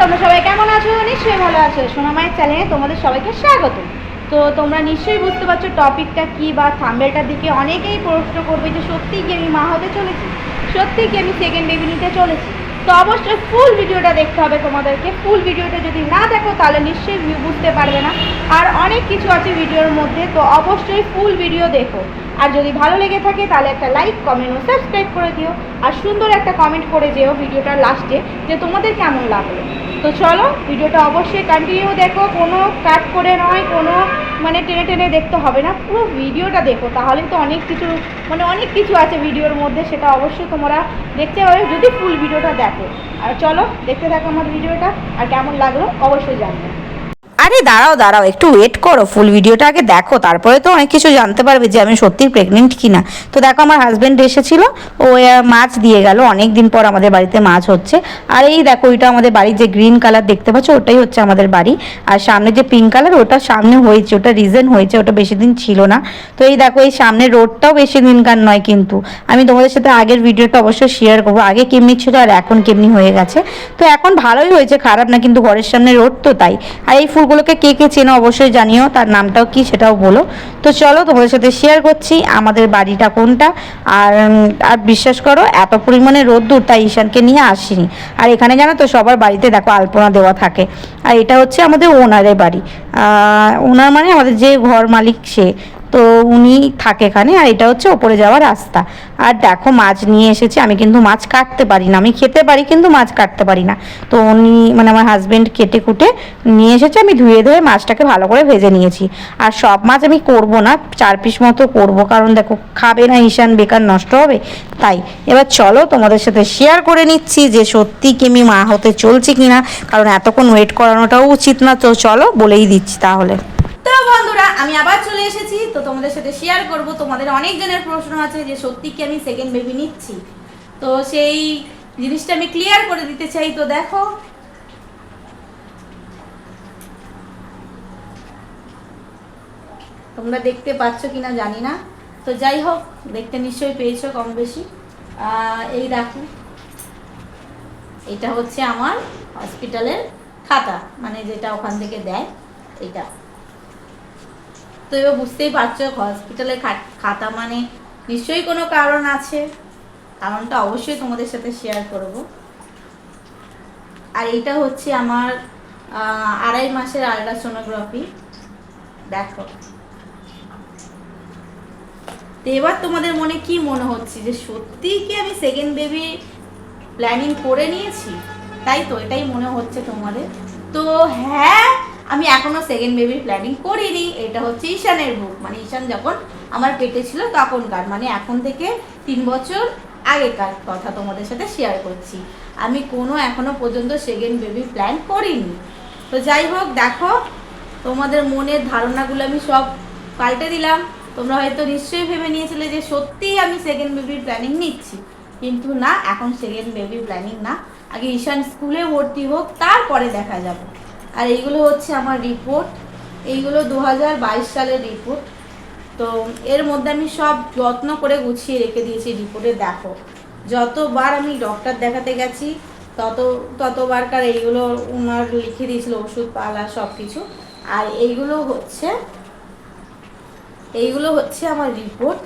তোমরা সবাই কেমন আছো? নিশ্চয়ই ভালো আছো। সোনা মায়ের চ্যানেলে তোমাদের সবাইকে স্বাগত। তো তোমরা নিশ্চয়ই বুঝতে পারছ, টপিকটা কি বা থাম্বেলটার দিকে অনেকেই প্রশ্ন করবে যে সত্যিই কি আমি মা হতে চলেছি? সত্যিই কি আমি সেকেন্ড বেবি নিতে চলেছি? তো অবশ্যই ফুল ভিডিওটা দেখতে হবে তোমাদেরকে। ফুল ভিডিওটা যদি না দেখো, তাহলে নিশ্চয়ই বুঝতে পারবে না। আর অনেক কিছু আছে ভিডিওর মধ্যে, তো অবশ্যই ফুল ভিডিও দেখো। আর যদি ভালো লেগে থাকে, তাহলে একটা লাইক কমেন্ট ও সাবস্ক্রাইব করে দিও। আর সুন্দর একটা কমেন্ট করে যেও ভিডিওটার লাস্টে যে তোমাদের কেমন লাগল। তো চলো, ভিডিওটা অবশ্যই কন্টিনিউ দেখো। কোনো কাট করে নয়, কোনো মানে টেনে টেনে দেখতে হবে না। পুরো ভিডিওটা দেখো। তাহলে তো অনেক কিছু মানে অনেক কিছু আছে ভিডিওর মধ্যে, সেটা অবশ্যই তোমরা দেখতে হবে যদি ফুল ভিডিওটা দেখো। আর চলো, দেখতে থাকো আমার ভিডিওটা। আর কেমন লাগল, অবশ্যই জানবে আরে দাঁড়াও দাঁড়াও, একটু ওয়েট করো ফুল ভিডিওটা আগে দেখো, তারপরে তো অনেক কিছু জানতে পারবে যে আমি সত্যি প্রেগনেন্ট কি না তো দেখো আমার হাজব্যান্ড এসেছিল, ও মাছ দিয়ে গেল অনেক দিন পর আমাদের বাড়িতে মাছ হচ্ছে। আর এই দেখো, ওইটা আমাদের বাড়ির যে গ্রিন কালার দেখতে পাচ্ছ, ওটাই হচ্ছে আমাদের বাড়ি। আর সামনে যে পিঙ্ক কালার ওটা সামনে হয়েছে, ওটা রিজন হয়েছে, ওটা বেশি দিন ছিল না। তো এই দেখো, এই সামনে রোডটাও বেশি দিনকার নয় কিন্তু। আমি তোমাদের সাথে আগের ভিডিওটা অবশ্যই শেয়ার করব, আগে কেমনি ছিল আর এখন কেমনি হয়ে গেছে। তো এখন ভালোই হয়েছে, খারাপ না, কিন্তু ঘরের সামনে রোড তো তাই। আর এই ফুলগুলোকে কে কে চেনো অবশ্যই জানিও, তার নামটাও কি সেটাও বলো। তো চলো তোমাদের সাথে শেয়ার করছি, আমাদের বাড়িটা কোনটা, আর আর বিশ্বাস করো, এত পরিমাণে রোদ্দুর তাই ঈশানকে নিয়ে আসিনি। আর এখানে জানো তো সবার বাড়িতে দেখো আলপনা দেওয়া থাকে। আর এটা হচ্ছে আমাদের ওনারের বাড়ি। ওনার মানে আমাদের যে ঘর মালিক সে। তো উনি থাকে এখানে, আর এটা হচ্ছে ওপরে যাওয়ার রাস্তা। আর দেখো, মাছ নিয়ে এসেছি, আমি কিন্তু মাছ কাটতে পারি না, আমি খেতে পারি কিন্তু মাছ কাটতে পারি না। তো উনি মানে আমার হাজবেন্ড কেটে কুটে নিয়ে এসেছে, আমি ধুয়ে ধুয়ে মাছটাকে ভালো করে ভেজে নিয়েছি। আর সব মাছ আমি করব না, চার পিস মতো করব, কারণ দেখো, খাবে না ঈশান, বেকার নষ্ট হবে। তাই, এবার চলো তোমাদের সাথে শেয়ার করে নিচ্ছি যে সত্যি কি আমি মা হতে চলছি কিনা, কারণ এতক্ষণ ওয়েট করানোটাও উচিত না, তো চলো বলেই দিচ্ছি তাহলে। বন্ধুরা, আমি আবার চলে এসেছি। তো তোমাদের সাথে শেয়ার করব। তোমাদের অনেক জনের প্রশ্ন আছে যে, সত্যি কি আমি সেকেন্ড বেবি নিচ্ছি? তো সেই জিনিসটা আমি ক্লিয়ার করে দিতে চাই। তো দেখো। তোমরা দেখতে পাচ্ছ কিনা জানি না। তো যাই হোক, দেখতে নিশ্চয়ই পেয়েছ কম বেশি। এই দেখো। এটা হচ্ছে আমার হসপিটালের খাতা মানে যেটা ওখান থেকে দেয়। এটা তো এবার বুঝতেই পারছ হসপিটালের খাতা মানে নিশ্চয়ই কোনো কারণ আছে। কারণটা অবশ্যই তোমাদের সাথে শেয়ার করব। আর এটা হচ্ছে আমার আড়াই মাসের আলট্রাসোনোগ্রাফি দেখো। তো এবার তোমাদের মনে কি মনে হচ্ছে যে সত্যিই কি আমি সেকেন্ড বেবি প্ল্যানিং করে নিয়েছি? তাই তো এটাই মনে হচ্ছে তোমাদের। তো হ্যাঁ আমি এখনও সেকেন্ড বেবির প্ল্যানিং করিনি। এটা হচ্ছে ঈশানের বুক মানে ঈশান যখন আমার পেটে ছিল তখনকার। মানে এখন থেকে তিন বছর আগেকার কথা তোমাদের সাথে শেয়ার করছি। আমি কোনো এখনও পর্যন্ত সেকেন্ড বেবি প্ল্যান করিনি। তো যাই হোক, দেখো, তোমাদের মনের ধারণাগুলো আমি সব পাল্টে দিলাম। তোমরা হয়তো নিশ্চয়ই ভেবে নিয়েছিলে যে সত্যিই আমি সেকেন্ড বেবির প্ল্যানিং নিচ্ছি। কিন্তু না, এখন সেকেন্ড বেবি প্ল্যানিং না। আগে ঈশান স্কুলে ভর্তি হোক, তারপরে দেখা যাবে। আর এইগুলো হচ্ছে আমার রিপোর্ট এইগুলো দু হাজার বাইশ সালের রিপোর্ট তো এর মধ্যে আমি সব যত্ন করে গুছিয়ে রেখে দিয়েছি রিপোর্টে দেখো। যতবার আমি ডক্টর দেখাতে গেছি, তত ততবারকার এইগুলো ওনার লিখে দিয়েছিল, ওষুধ পালা সব কিছু আর এইগুলো হচ্ছে এইগুলো হচ্ছে আমার রিপোর্ট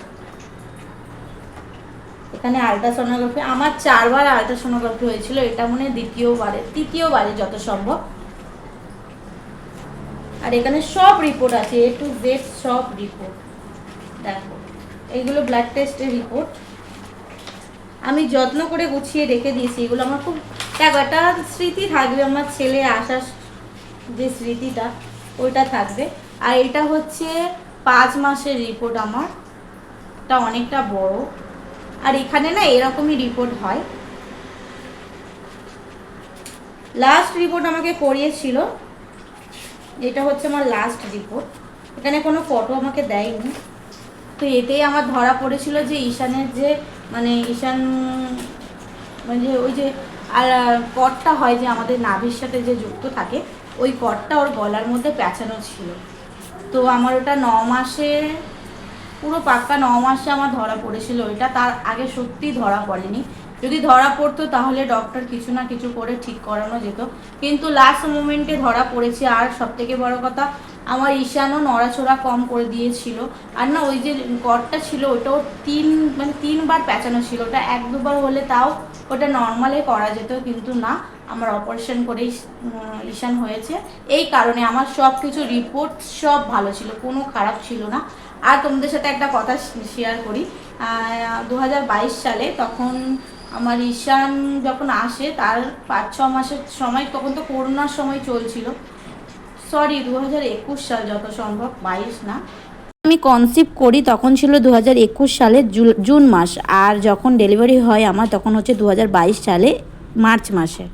এখানে আলট্রাসোনোগ্রাফি আমার চারবার আলট্রাসোনোগ্রাফি হয়েছিল, এটা মনে হয় দ্বিতীয়বারে, তৃতীয়বারে যত সম্ভব। আর এখানে সব রিপোর্ট আছে এ টু জেড সব রিপোর্ট দেখো, এইগুলো ব্লাড টেস্টের রিপোর্ট আমি যত্ন করে গুছিয়ে রেখে দিয়েছি, এগুলো আমার খুব দেখো, একটা স্মৃতি থাকবে আমার ছেলে আসার যে স্মৃতিটা, ওইটা থাকবে। আর এটা হচ্ছে পাঁচ মাসের রিপোর্ট আমার। এটা অনেকটা বড়। আর এখানে না এরকমই রিপোর্ট হয়। লাস্ট রিপোর্ট আমাকে করিয়েছিল এটা হচ্ছে আমার লাস্ট রিপোর্ট এখানে কোনো ফটো আমাকে দেয়নি। তো এতেই আমার ধরা পড়েছিল যে ঈশানের যে মানে ঈশান মানে ওই যে, আর, কটটা হয় যে আমাদের নাভির সাথে যে যুক্ত থাকে, ওই কটটা ওর গলার মধ্যে প্যাঁচানো ছিল। তো আমার ওটা ন মাসে পুরো পাক্কা ন মাসে আমার ধরা পড়েছিল। এটা তার আগে সত্যি ধরা পড়েনি। যদি ধরা পড়তো তাহলে ডক্টর কিছু না কিছু করে ঠিক করানো যেত। কিন্তু লাস্ট মোমেন্টে ধরা পড়েছে। আর সব থেকে বড় কথা, আমার ঈশানও নড়াচড়া কম করে দিয়েছিল। আর না, ওই যে গড়টা ছিল, ওটাও তিন মানে তিনবার প্যাঁচানো ছিল। ওটা এক দুবার হলে তাও ওটা নর্মালে করা যেত। কিন্তু না, আমার অপারেশন করেই ঈশান হয়েছে। এই কারণে আমার সব কিছু রিপোর্ট সব ভালো ছিল। কোনো খারাপ ছিল না। আর তোমাদের সাথে একটা কথা শেয়ার করি। দু হাজার বাইশ সালে তখন আমার ঈশান যখন আসে, তার পাঁচ, ছ মাসের সময় তখন তো করোনার সময় চলছিল। সরি দু সাল যত সম্ভব, বাইশ না। আমি কনসিভ করি তখন ছিল দু হাজার একুশ সালের জুন মাস। আর যখন ডেলিভারি হয় আমার, তখন হচ্ছে দু হাজার বাইশ সালে মার্চ মাসে।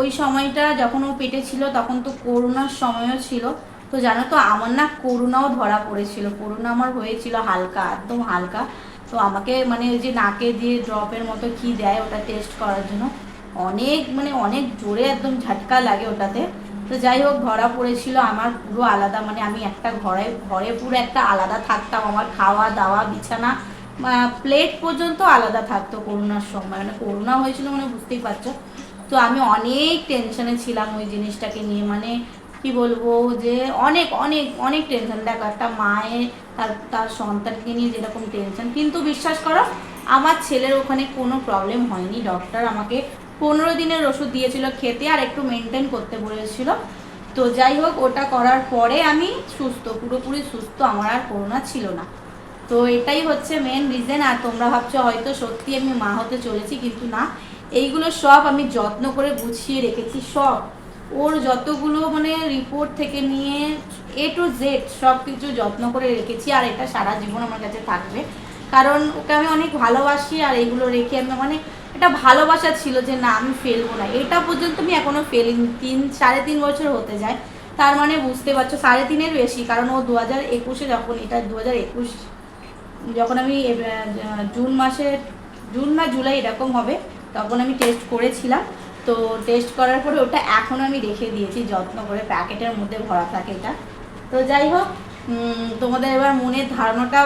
ওই সময়টা যখন ও পেটে ছিল, তখন তো করোনার সময়ও ছিল। তো জানো তো, আমার না করোনাও ধরা পড়েছিল। করোনা আমার হয়েছিল হালকা, একদম হালকা। তো আমাকে মানে ওই যে নাকে দিয়ে ড্রপের মতো কি দেয় ওটা টেস্ট করার জন্য, অনেক মানে অনেক জোরে একদম ঝাটকা লাগে ওটাতে। তো যাই হোক ধরা পড়েছিল আমার পুরো আলাদা মানে আমি একটা ঘরে ঘরে পুরো একটা আলাদা থাকতাম। আমার খাওয়া, দাওয়া, বিছানা প্লেট পর্যন্ত আলাদা থাকতো করোনার সময়। মানে করোনা হয়েছিল মানে বুঝতেই পারছ। তো আমি অনেক টেনশনে ছিলাম ওই জিনিসটাকে নিয়ে। মানে কি বলব যে অনেক অনেক অনেক টেনশন দেখো, একটা মায়ের তার তার সন্তানকে নিয়ে যেরকম টেনশন কিন্তু বিশ্বাস করো, আমার ছেলের ওখানে কোনো প্রবলেম হয়নি। ডক্টর আমাকে পনেরো দিনের ওষুধ দিয়েছিল খেতে আর একটু মেনটেন করতে বলেছিল। তো যাই হোক, ওটা করার পরে আমি সুস্থ, পুরোপুরি সুস্থ আমার আর করোনা ছিল না। তো এটাই হচ্ছে মেন রিজন আর তোমরা ভাবছ হয়তো সত্যি আমি মা হতে চলেছি, কিন্তু না। এইগুলো সব আমি যত্ন করে গুছিয়ে রেখেছি, সব। ওর যতগুলো মানে রিপোর্ট থেকে নিয়ে এ টু জেড সব কিছু যত্ন করে রেখেছি, আর এটা সারা জীবন আমার কাছে থাকবে। কারণ ওকে আমি অনেক ভালোবাসি, আর এগুলো রেখে আমি মানে এটা ভালোবাসা ছিল যে না, আমি ফেলব না। এটা পর্যন্ত আমি এখনও ফেলিনি। তিন, সাড়ে তিন বছর হতে যায়। তার মানে বুঝতে পারছ, সাড়ে তিনের বেশি। কারণ ও দু হাজার একুশে যখন, এটা দু হাজার একুশ, যখন আমি জুন মাসে, জুন না জুলাই এরকম হবে, তখন আমি টেস্ট করেছিলাম। তো টেস্ট করার পরে ওটা এখন আমি রেখে দিয়েছি, যত্ন করে প্যাকেটের মধ্যে ভরা থাকে এটা। তো যাই হোক তোমাদের এবার মনের ধারণাটা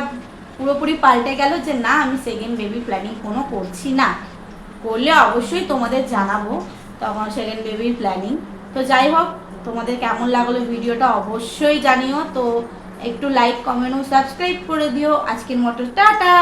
পুরোপুরি পাল্টে গেল যে না, আমি সেকেন্ড বেবি প্ল্যানিং কোনো করছি না। করলে অবশ্যই তোমাদের জানাব তখন সেকেন্ড বেবির প্ল্যানিং তো যাই হোক, তোমাদের কেমন লাগল ভিডিওটা অবশ্যই জানিও। তো একটু লাইক কমেন্ট ও সাবস্ক্রাইব করে দিও। আজকের মতো টাটা!